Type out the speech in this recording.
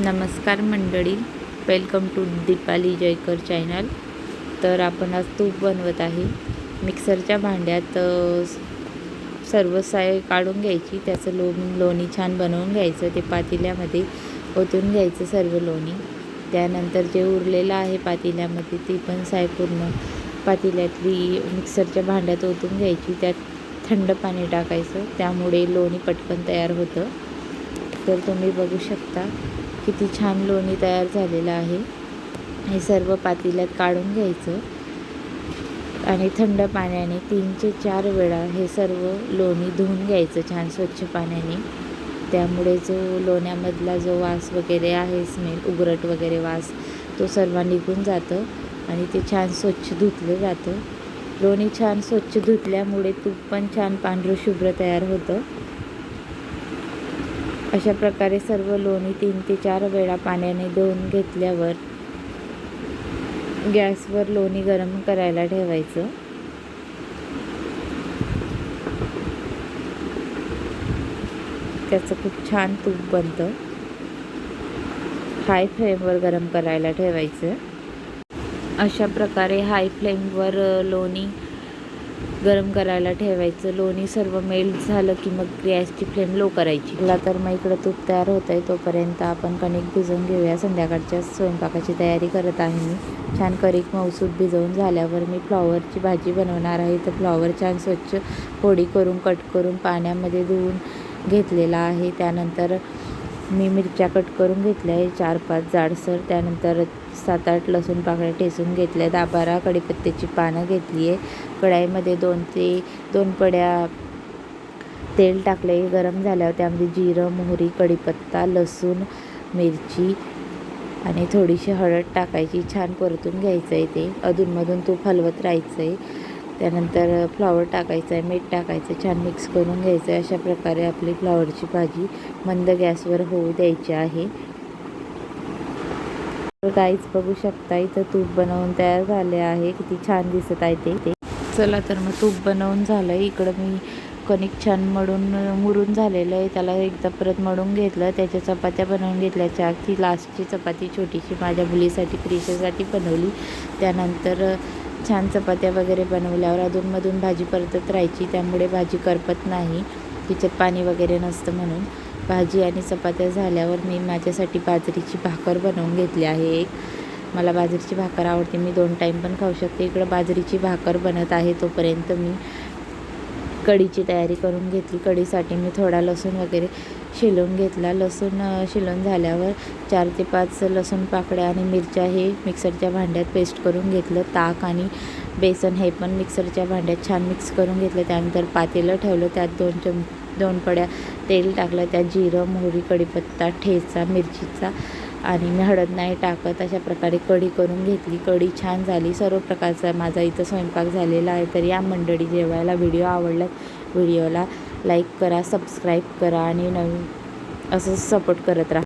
नमस्कार मंडळी welcome to Deepali Jaykar channel तर आपण आज तूप बनवत आहे. मिक्सरच्या भांड्यात सर्व साय काढून घ्यायची. त्याचं लो लोणी छान बनवून घ्यायचं. ते पातेल्यामध्ये ओतून घ्यायचं सर्व लोणी. त्यानंतर जे उरलेलं आहे पातेल्यामध्ये ती पण साय पूर्ण पातेल्यातली मिक्सरच्या भांड्यात ओतून घ्यायची. त्यात थंड पाणी टाकायचं. त्यामुळे लोणी पटकन तयार होतं. तर तुम्ही बघू शकता. किती छान लोणी तयार झालेलं आहे. हे सर्व पातेल्यात काढून घ्यायचं. आणि थंड पाण्याने तीन ते चार वेळा हे सर्व लोणी धुवून घ्यायचं छान स्वच्छ पाण्याने. त्यामुळे जो लोण्यामधला जो वास वगैरे आहे स्मेल उगरट वगैरे वास तो सर्व निघून जातं आणि ते छान स्वच्छ धुतलं जातं. लोणी छान स्वच्छ धुतल्यामुळे तूप पण छान पांढरं शुभ्र तयार होतं. अशा प्रकारे सर्व लोणी तीन ते चार वेळा पाण्याने धुवून घेतल्यावर गॅसवर लोणी गरम करायला ठेवायचं. त्याचं खूप छान तूप बनतं. हाय फ्लेमवर गरम करायला ठेवायचं. अशा प्रकारे हाय फ्लेमवर लोणी गरम करायला ठेवायचं. लोणी सर्व मेल्ट झालं की मग गॅसची फ्लेम लो करायची. मला तर मग इकडं तूप तयार होत आहे तोपर्यंत आपण कणिक भिजवून घेऊया. संध्याकाळच्या स्वयंपाकाची तयारी करत आहे मी. छान कणिक मौसूद भिजवून झाल्यावर मी फ्लॉवरची भाजी बनवणार आहे. तर फ्लॉवर छान स्वच्छ फोडी करून कट करून पाण्यामध्ये धुवून घेतलेला आहे. त्यानंतर मी मिरच्या कट करून घेतल्या आहे चार पाच जाडसर त्यानंतर सात आठ लसूण पाकळ्या ठेसून घेतल्या दहा बारा कडीपत्त्याची पानं घेतली आहे. कढाईमध्ये दोन ते दोन पड्या तेल टाकले गरम झाल्यावर त्यामध्ये जिरं मोहरी कढीपत्ता लसूण मिरची आणि थोडीशी हळद टाकायची. छान परतून घ्यायचं आहे ते. अधूनमधून तूप हलवत राहायचं आहे त्यानंतर फ्लॉवर टाकायचं आहे मीठ टाकायचं छान मिक्स करून घ्यायचं आहे. अशा प्रकारे आपली फ्लॉवरची भाजी मंद गॅसवर होऊ द्यायची आहे. तर काहीच बघू शकता इथं तूप बनवून तयार झाले आहे. किती छान दिसत आहे ते. चला तर मग तूप बनवून झालं आहे इकडं मी कणिक छान मडून मुरून झालेलं आहे. त्याला एकदा परत मडून घेतलं. त्याच्या चपात्या बनवून घेतल्या चार ती लास्टची चपाती छोटीशी माझ्या मुलीसाठी प्रिशेसाठी बनवली. त्यानंतर छान चपात्या वगैरे बनवल्यावर अधूनमधून भाजी परतत राहायची त्यामुळे भाजी करपत नाही. तिच्यात पाणी वगैरे नसतं म्हणून. भाजी आणि चपात्या झाल्यावर मी माझ्यासाठी बाजरीची भाकर बनवून घेतली आहे एक. मला बाजरीची भाकर आवडते. मी दोन टाईम पण खाऊ शकते. इकडं बाजरीची भाकर बनत आहे तोपर्यंत मी कढीची तयारी करून घेतली. कढीसाठी मी थोडा लसूण वगैरे शिलून घेतला. लसूण शिलून झाल्यावर चार ते पाच लसूण पाकळ्या आणि मिरच्या हे मिक्सरच्या भांड्यात पेस्ट करून घेतलं. ताक आणि बेसन हे पण मिक्सरच्या भांड्यात छान मिक्स करून घेतलं. त्यानंतर पातेलं ठेवलं. त्यात दोन चम दोन पड्या तेल टाकलं. त्यात जिरं मोहरी कढीपत्ता ठेचा मिरचीचा आणि मी हळद नाही टाकत अशा प्रकारे कढी करून घेतली. कढी छान झाली. सर्व प्रकारचा माझा इथं स्वयंपाक झालेला आहे. तर या मंडळी जेवायला व्हिडिओ आवडला व्हिडिओला लाईक करा सबस्क्राईब करा आणि नवीन असं सपोर्ट करत राहा.